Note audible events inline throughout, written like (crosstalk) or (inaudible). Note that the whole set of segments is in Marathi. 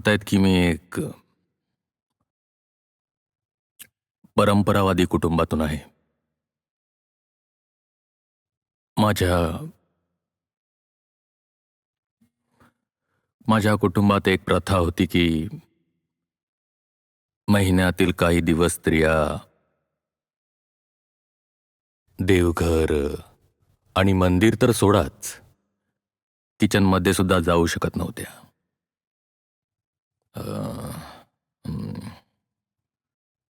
म्हणतायत की मी एक परंपरावादी कुटुंबातून आहे. माझ्या माझ्या कुटुंबात एक प्रथा होती की महिन्यातील काही दिवस स्त्रिया देवघर आणि मंदिर तर सोडाच किचनमध्ये सुद्धा जाऊ शकत नव्हत्या.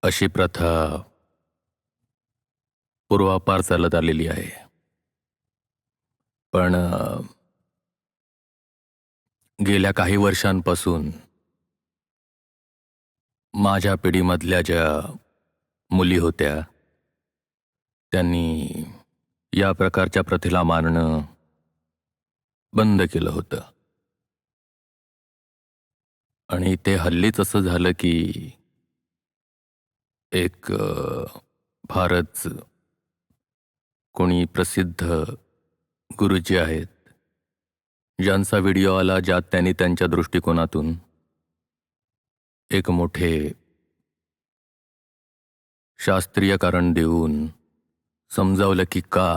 अशी प्रथा पूर्वापार चालत आलेली आहे. पण गेल्या काही वर्षांपासून माझ्या पिढीमधल्या ज्या मुली होत्या त्यांनी या प्रकारच्या प्रथेला मारणं बंद केलं होतं. आणि ते हल्लीच असं झालं की एक फारच कोणी प्रसिद्ध गुरुजी आहेत. ज्यांचा व्हिडिओ आला ज्यात त्यांनी त्यांच्या दृष्टिकोनातून एक मोठे शास्त्रीय कारण देऊन समजावलं की का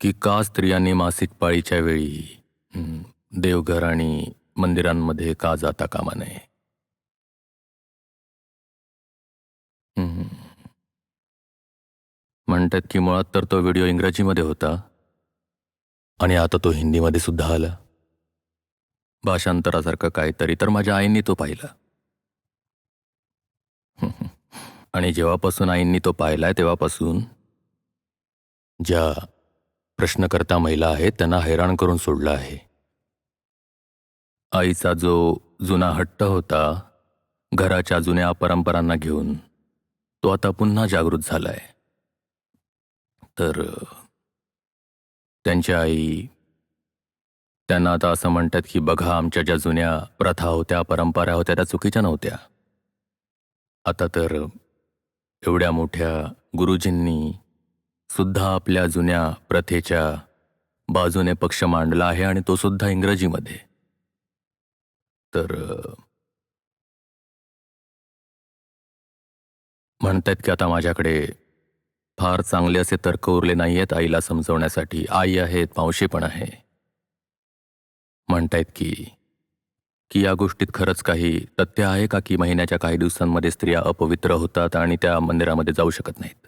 की का स्त्रियांनी मासिक पाळीच्या वेळी देवघर आणि मंदिरांमध्ये का जाता कामा नये? म्हणतात की मुळात तर तो व्हिडिओ इंग्रजीमध्ये होता. आणि आता तो हिंदीमध्ये सुद्धा आला. भाषांतरासारखं काहीतरी तर माझ्या आईंनी तो पाहिला. (laughs) आणि जेव्हापासून आईंनी तो पाहिलाय तेव्हापासून ज्या प्रश्नकर्ता महिला आहेत त्यांना हैराण करून सोडलं आहे. आईचा जो जुना हट्ट होता घराच्या जुन्या परंपरांना घेऊन तो आता पुन्हा जागृत झालाय. तर त्यांच्या त्यांची आई त्यांना आता असं म्हणतात की बघा आमच्या ज्या जुन्या प्रथा होत्या परंपरा होत्या त्या चुकीच्या नव्हत्या. आता तर एवढ्या मोठ्या गुरुजींनी सुद्धा आपल्या जुन्या प्रथेच्या बाजूने पक्ष मांडला आहे आणि तो सुद्धा इंग्रजीमध्ये. तर म्हणतायत की आता माझ्याकडे फार चांगले असे तर्क उरले नाही आहेत आईला समजवण्यासाठी. आई आहेत मावशी पण आहे. म्हणतायत की की या गोष्टीत खरंच काही तथ्य आहे का की महिन्याच्या काही दिवसांमध्ये स्त्रिया अपवित्र होतात आणि त्या मंदिरामध्ये जाऊ शकत नाहीत?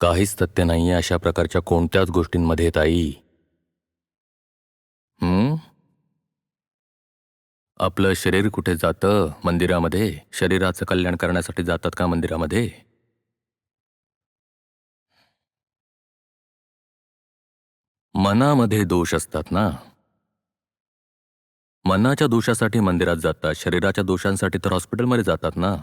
काहीच तथ्य नाहीये अशा प्रकारच्या कोणत्याच गोष्टींमध्ये ताई हं? आपलं शरीर कुठे जातं? मंदिरामध्ये? शरीराचं कल्याण करण्यासाठी जातात का मंदिरामध्ये? मनामध्ये दोष असतात ना? मनाच्या दोषासाठी मंदिरात जातात शरीराच्या दोषांसाठी तर हॉस्पिटलमध्ये जातात ना?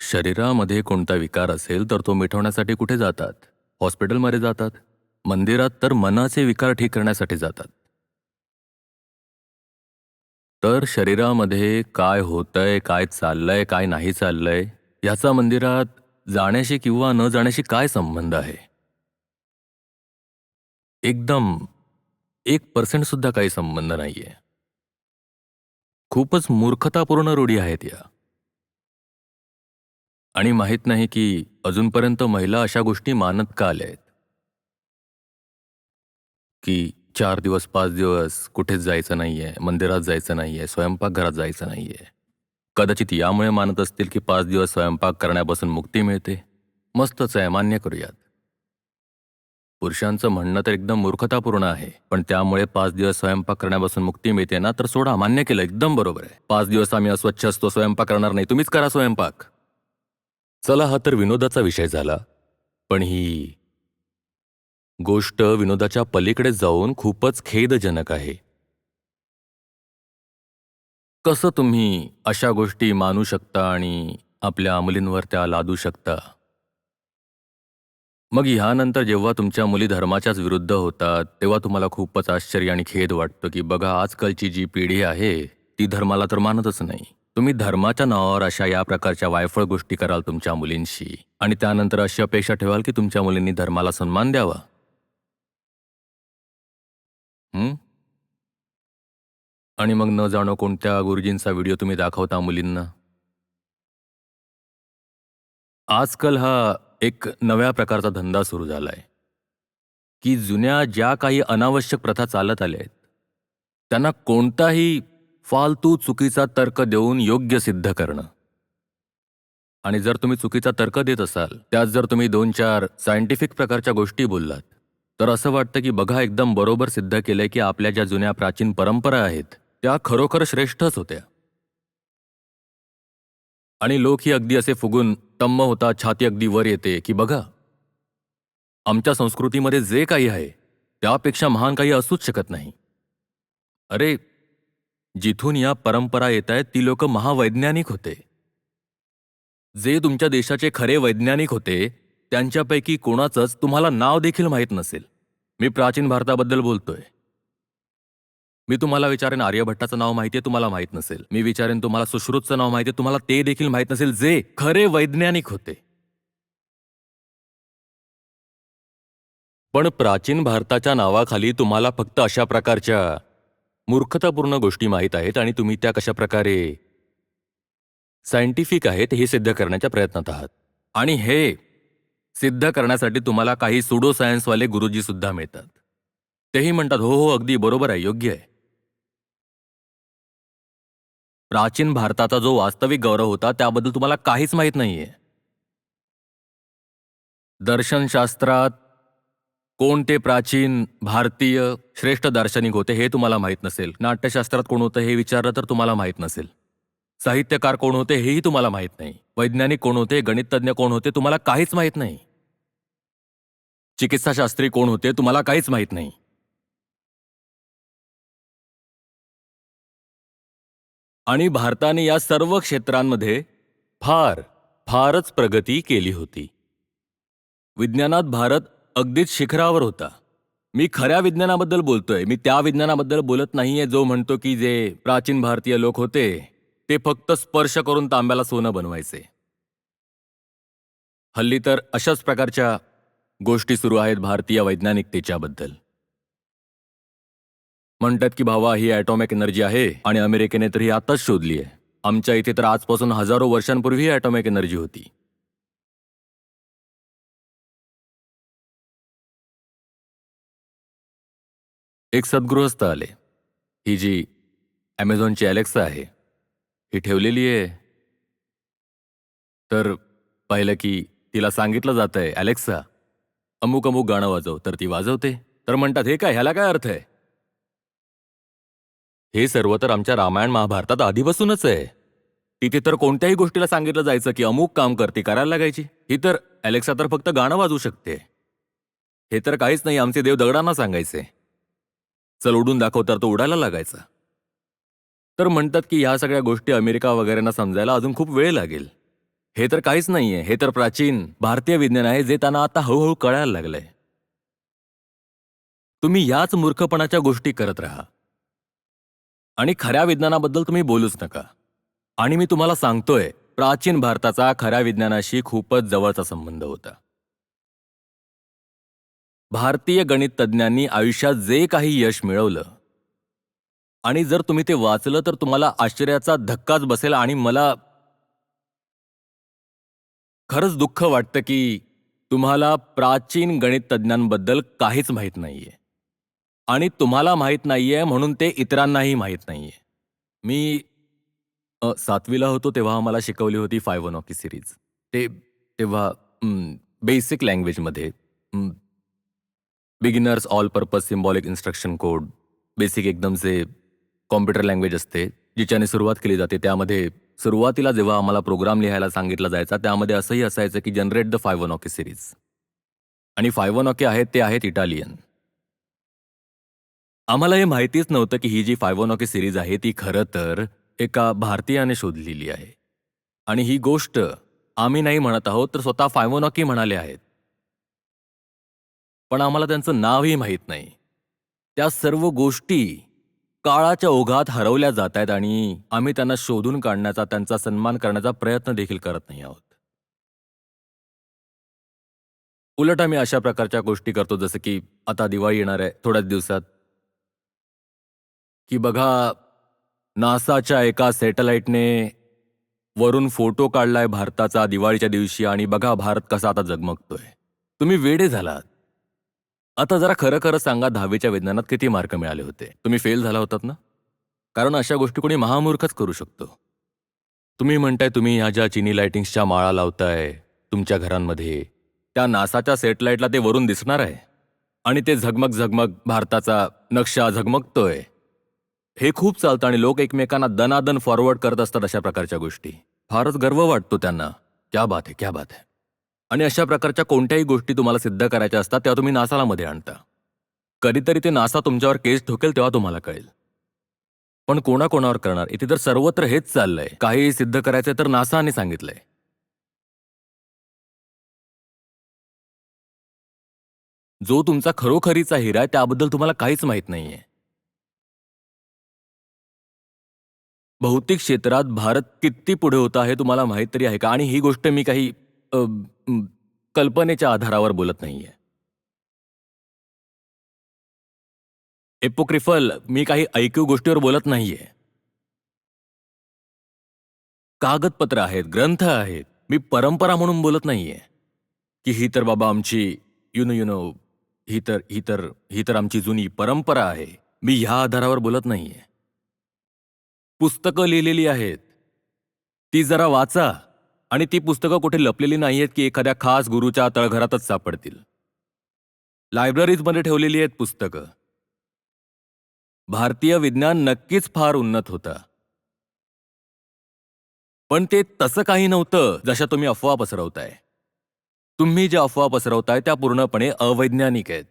शरीरामध्ये कोणता विकार असेल तर तो मिटवण्यासाठी कुठे जातात? हॉस्पिटलमध्ये जातात. मंदिरात तर मनाचे विकार ठीक करण्यासाठी जातात. तर शरीरामध्ये काय होतंय काय चाललंय काय नाही चाललंय याचा मंदिरात जाण्याशी किंवा न जाण्याशी काय संबंध आहे? एकदम एक पर्सेंट सुद्धा काही संबंध नाहीये. खूपच मूर्खतापूर्ण रूढी आहेत या. आणि माहीत नाही की अजूनपर्यंत महिला अशा गोष्टी मानत का आल्या आहेत की चार दिवस पाच दिवस कुठेच जायचं नाहीये मंदिरात जायचं नाहीये स्वयंपाकघरात जायचं नाहीये. कदाचित यामुळे मानत असतील की पाच दिवस स्वयंपाक करण्यापासून मुक्ती मिळते. मस्तच आहे मान्य करूयात. पुरुषांचं म्हणणं तर एकदम मूर्खतापूर्ण आहे पण त्यामुळे पाच दिवस स्वयंपाक करण्यापासून मुक्ती मिळते ना तर सोडा मान्य केलं एकदम बरोबर आहे. पाच दिवस आम्ही अस्वच्छ असतो स्वयंपाक करणार नाही तुम्हीच करा स्वयंपाक. चला हा तर विनोदाचा विषय झाला. पण ही गोष्ट विनोदाच्या पलीकडे जाऊन खूपच खेदजनक आहे. कसं तुम्ही अशा गोष्टी मानू शकता आणि आपल्या मुलींवर त्या लादू शकता? मग ह्यानंतर जेव्हा तुमच्या मुली धर्माच्याच विरुद्ध होतात तेव्हा तुम्हाला खूपच आश्चर्य आणि खेद वाटतो की बघा आजकालची जी पिढी आहे ती धर्माला तर मानतच नाही. तुम्ही धर्माच्या नावावर अशा या प्रकारच्या वायफळ गोष्टी कराल तुमच्या मुलींशी आणि त्यानंतर अशी अपेक्षा ठेवाल की तुमच्या मुलींनी धर्माला सन्मान द्यावा. आणि मग न जाणो कोणत्या गुरुजींचा व्हिडिओ तुम्ही दाखवता मुलींना. आजकाल हा एक नव्या प्रकारचा धंदा सुरू झालाय. की जुन्या ज्या काही अनावश्यक प्रथा चालत आल्या आहेत त्यांना कोणताही फालतू चुकीचा तर्क देऊन योग्य सिद्ध करणं. आणि जर तुम्ही चुकीचा तर्क देत असाल त्यात जर तुम्ही दोन चार सायंटिफिक प्रकारच्या गोष्टी बोललात तर असं वाटतं की बघा एकदम बरोबर सिद्ध केलंय की आपल्या ज्या जुन्या प्राचीन परंपरा आहेत त्या खरोखर श्रेष्ठच होत्या. आणि लोक ही अगदी असे फुगून तम्म होता छाती अगदी वर येते की बघा आमच्या संस्कृतीमध्ये जे काही आहे त्यापेक्षा महान काही असूच शकत नाही. अरे जिथून या परंपरा येत आहेत ती लोक महावैज्ञानिक होते. जे तुमच्या देशाचे खरे वैज्ञानिक होते त्यांच्यापैकी कोणाचंच तुम्हाला नाव देखील माहीत नसेल. मी प्राचीन भारताबद्दल बोलतोय. मी तुम्हाला विचारेन आर्यभट्टाचं नाव माहिती आहे तुम्हाला माहीत नसेल. मी विचारेन तुम्हाला सुश्रुतचं नाव माहिती आहे तुम्हाला ते देखील माहीत नसेल जे खरे वैज्ञानिक होते. पण प्राचीन भारताच्या नावाखाली तुम्हाला फक्त अशा प्रकारच्या मूर्खतापूर्ण गोष्टी माहीत आहेत आणि तुम्ही त्या कशा प्रकारे सायंटिफिक आहेत हे सिद्ध करण्याच्या प्रयत्नात आहात. आणि हे सिद्ध करण्यासाठी तुम्हाला काही सुडो सायन्सवाले गुरुजी सुद्धा मिळतात. तेही म्हणतात हो हो अगदी बरोबर आहे योग्य आहे. प्राचीन भारताचा जो वास्तविक गौरव होता त्याबद्दल तुम्हाला काहीच माहीत नाहीये. दर्शनशास्त्रात कोणते प्राचीन भारतीय श्रेष्ठ दार्शनिक होते हे तुम्हाला माहीत नसेल. नाट्यशास्त्रात कोण होतं हे विचारलं तर तुम्हाला माहीत नसेल. साहित्यकार कोण होते हेही तुम्हाला माहीत नाही. वैज्ञानिक कोण होते गणिततज्ञ कोण होते तुम्हाला काहीच माहीत नाही. चिकित्साशास्त्री कोण होते तुम्हाला काहीच माहीत नाही. आणि भारताने या सर्व क्षेत्रांमध्ये फार फारच प्रगती केली होती. विज्ञानात भारत अगदीच शिखरावर होता. मी खऱ्या विज्ञानाबद्दल बोलतोय. मी त्या विज्ञानाबद्दल बोलत नाहीये जो म्हणतो की जे प्राचीन भारतीय लोक होते. ते फक्त स्पर्श करून तांब्याला सोनं बनवायचे. हल्ली तर अशाच प्रकारच्या गोष्टी सुरू आहेत भारतीय वैज्ञानिकतेच्याबद्दल म्हणतात की भावा ही ॲटॉमिक एनर्जी आहे आणि अमेरिकेने तर ही आताच शोधली आहे. आमच्या इथे तर आजपासून हजारो वर्षांपूर्वी ॲटॉमिक एनर्जी होती. एक सद्गृहस्थ आले. ही जी ॲमेझॉनची अलेक्सा आहे ही ठेवलेली आहे. तर पाहिलं की तिला सांगितलं जात आहे अलेक्सा अमुक अमुक गाणं वाजव. तर ती वाजवते. तर म्हणतात हे काय ह्याला काय अर्थ आहे? हे सर्व तर आमच्या रामायण महाभारतात आधीपासूनच आहे. तिथे तर कोणत्याही गोष्टीला सांगितलं जायचं की अमुक काम करती करायला लागायची. ही तर अलेक्सा तर फक्त गाणं वाजवू शकते. हे तर काहीच नाही आमचे देव दगडांना सांगायचे. चल उडून दाखव तर तो उडायला लागायचा. तर म्हणतात की ह्या सगळ्या गोष्टी अमेरिका वगैरेंना समजायला अजून खूप वेळ लागेल. हे तर काहीच नाहीये. हे तर प्राचीन भारतीय विज्ञान आहे जे त्यांना आता हळूहळू कळायला लागलंय. तुम्ही याच मूर्खपणाच्या गोष्टी करत राहा. आणि खऱ्या विज्ञानाबद्दल तुम्ही बोलूच नका. आणि मी तुम्हाला सांगतोय प्राचीन भारताचा खऱ्या विज्ञानाशी खूपच जवळचा संबंध होता. भारतीय गणित तज्ज्ञांनी आयुष्यात जे काही यश मिळवलं आणि जर तुम्ही ते वाचलं तर तुम्हाला आश्चर्याचा धक्काच बसेल आणि मला खरंच दुःख वाटतं की तुम्हाला प्राचीन गणित तज्ज्ञांबद्दल काहीच माहीत नाहीये. आणि तुम्हाला माहीत नाहीये म्हणून ते इतरांनाही माहीत नाहीये. मी सातवीला होतो तेव्हा आम्हाला शिकवली होती फाय वन नॉकी सिरीज. ते तेव्हा बेसिक लँग्वेजमध्ये beginners all purpose symbolic instruction code BASIC एकदमचे computer language असते जिच्याने सुरुवात केली जाते. त्यामध्ये सुरुवातीला जेव्हा आम्हाला प्रोग्राम लिहायला सांगितला जायचा त्यामध्ये असंही असायचं की जनरेट द फायव्ह नॉके सिरीज आणि फायव्ह नॉके आहेत ते आहेत इटालियन आम्हाला हे माहितीच नव्हतं की ही जी फायव्ह नॉके सिरीज आहे ती खरं तर एका भारतीयाने शोधलेली आहे. आणि ही गोष्ट आम्ही नाही म्हणत आहोत तर स्वतः फायवनॉकी म्हणाले आहेत. पण आम्हाला त्यांचं नावही माहीत नाही. त्या सर्व गोष्टी काळाच्या ओघात हरवल्या जात आहेत आणि आम्ही त्यांना शोधून काढण्याचा त्यांचा सन्मान करण्याचा प्रयत्न देखील करत नाही आहोत. उलट आम्ही अशा प्रकारच्या गोष्टी करतो जसं की आता दिवाळी येणार आहे थोड्याच दिवसात. की बघा नासाच्या एका सॅटेलाइटने वरून फोटो काढलाय भारताचा दिवाळीच्या दिवशी आणि बघा भारत कसा आता जगमगतोय. तुम्ही वेडे झालात. आता जरा खरं खरं सांगा दहावीच्या विज्ञानात किती मार्क मिळाले होते? तुम्ही फेल झाला होतात ना? कारण अशा गोष्टी कोणी महामूर्खच करू शकतो. तुम्ही म्हणताय तुम्ही ह्या ज्या चिनी लायटिंग्सच्या माळा लावताय तुमच्या घरांमध्ये त्या नासाच्या सेटलाईटला ते वरून दिसणार आहे. आणि ते झगमग झगमग भारताचा नक्षा झगमगतोय. हे खूप चालतं आणि लोक एकमेकांना दनादन फॉरवर्ड करत असतात अशा प्रकारच्या गोष्टी. फारच गर्व वाटतो त्यांना. क्या बात आहे क्या बात आहे आणि अशा प्रकारच्या कोणत्याही गोष्टी तुम्हाला सिद्ध करायच्या असतात तेव्हा तुम्ही नासाला मध्ये आणता. कधीतरी ते नासा तुमच्यावर केस ठोकेल तेव्हा तुम्हाला कळेल. पण कोणाकोणावर करणार? इथे तर सर्वत्र हेच चाललंय. काही सिद्ध करायचंय तर नासाने सांगितलंय. जो तुमचा खरोखरीचा हिरा आहे त्याबद्दल तुम्हाला काहीच माहीत नाहीये. भौतिक क्षेत्रात भारत किती पुढे होता हे तुम्हाला माहीत तरी आहे का? आणि ही गोष्ट मी काही कल्पनेच्या आधारावर बोलत नाहीये. एपोक्रिफल मी काही ऐकीव गोष्टीवर बोलत नाहीये. कागदपत्र आहेत ग्रंथ आहेत मी परंपरा म्हणून बोलत नाहीये. की ही तर बाबा आमची यु नो यु नो ही तर ही तर ही तर आमची जुनी परंपरा आहे मी ह्या आधारावर बोलत नाहीये. पुस्तकं लिहिलेली आहेत. ती जरा वाचा. आणि ती पुस्तकं कुठे लपलेली नाही आहेत की एखाद्या खास गुरुच्या तळघरातच सापडतील. लायब्ररीजमध्ये ठेवलेली आहेत पुस्तकं. भारतीय विज्ञान नक्कीच फार उन्नत होतं. पण ते तसं काही नव्हतं जशा तुम्ही अफवा पसरवताय. तुम्ही ज्या अफवा पसरवताय त्या पूर्णपणे अवैज्ञानिक आहेत.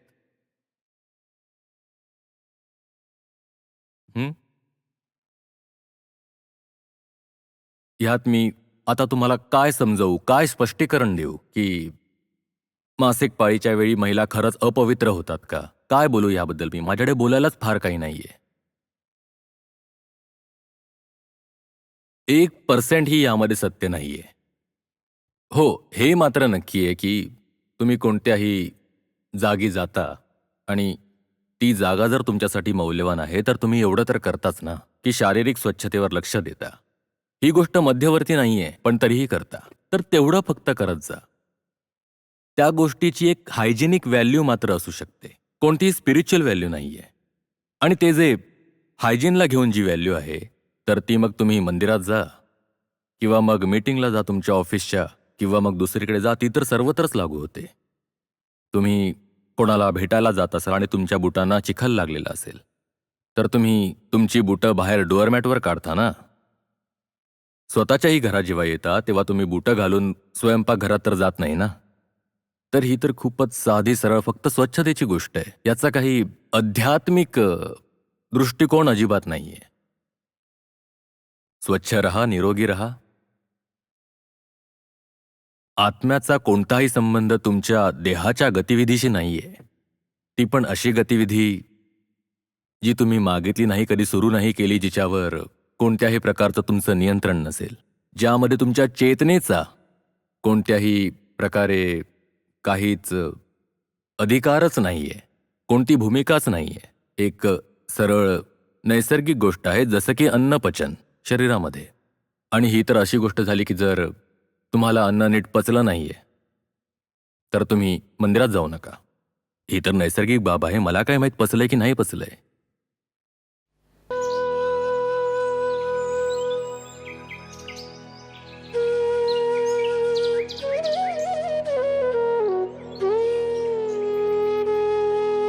ह्यात मी आता तुम्हाला काय समजवू काय स्पष्टीकरण देऊ की मासिक पाळीच्या वेळी महिला खरंच अपवित्र होतात का? काय बोलू याबद्दल मी? माझ्याकडे बोलायलाच फार काही नाहीये. एक पर्सेंट ही यामध्ये सत्य नाहीये. हो हे मात्र नक्की आहे की तुम्ही कोणत्याही जागी जाता आणि ती जागा जर तुमच्यासाठी मौल्यवान आहे तर तुम्ही एवढं तर करताच ना की शारीरिक स्वच्छतेवर लक्ष देता. ही गोष्ट मध्यवर्ती नाहीये पण तरीही करता. तर तेवढं फक्त करत जा. त्या गोष्टीची एक हायजेनिक व्हॅल्यू मात्र असू शकते. कोणतीही स्पिरिच्युअल व्हॅल्यू नाहीये. आणि ते जे हायजीनला घेऊन जी व्हॅल्यू आहे तर ती मग तुम्ही मंदिरात जा. किंवा मग मीटिंगला जा तुमच्या ऑफिसच्या किंवा मग दुसरीकडे जा ती तर सर्वत्रच लागू होते. तुम्ही कोणाला भेटायला जात असाल आणि तुमच्या बुटांना चिखल लागलेला असेल तर तुम्ही तुमची बुटं बाहेर डोअरमॅटवर काढता ना? स्वतःच्याही घरात जेव्हा येता तेव्हा तुम्ही बुटं घालून स्वयंपाकघरात तर जात नाही ना? तर ही तर खूपच साधी सरळ फक्त स्वच्छतेची गोष्ट आहे. याचा काही आध्यात्मिक दृष्टिकोन अजिबात नाहीये. स्वच्छ रहा निरोगी रहा. आत्म्याचा कोणताही संबंध तुमच्या देहाच्या गतिविधीशी नाहीये. ती पण अशी गतिविधी जी तुम्ही मागितली नाही कधी सुरू नाही केली जिच्यावर कोणत्याही प्रकारचं तुमचं नियंत्रण नसेल. ज्यामध्ये तुमच्या चेतनेचा कोणत्याही प्रकारे काहीच अधिकारच नाहीये कोणती भूमिकाच नाहीये. एक सरळ नैसर्गिक गोष्ट आहे जसं की अन्नपचन शरीरामध्ये. आणि ही तर अशी गोष्ट झाली की जर तुम्हाला अन्न नीट पचलं नाहीये तर तुम्ही मंदिरात जाऊ नका. ही तर नैसर्गिक बाब आहे मला काय माहीत पचलंय की नाही पचलंय.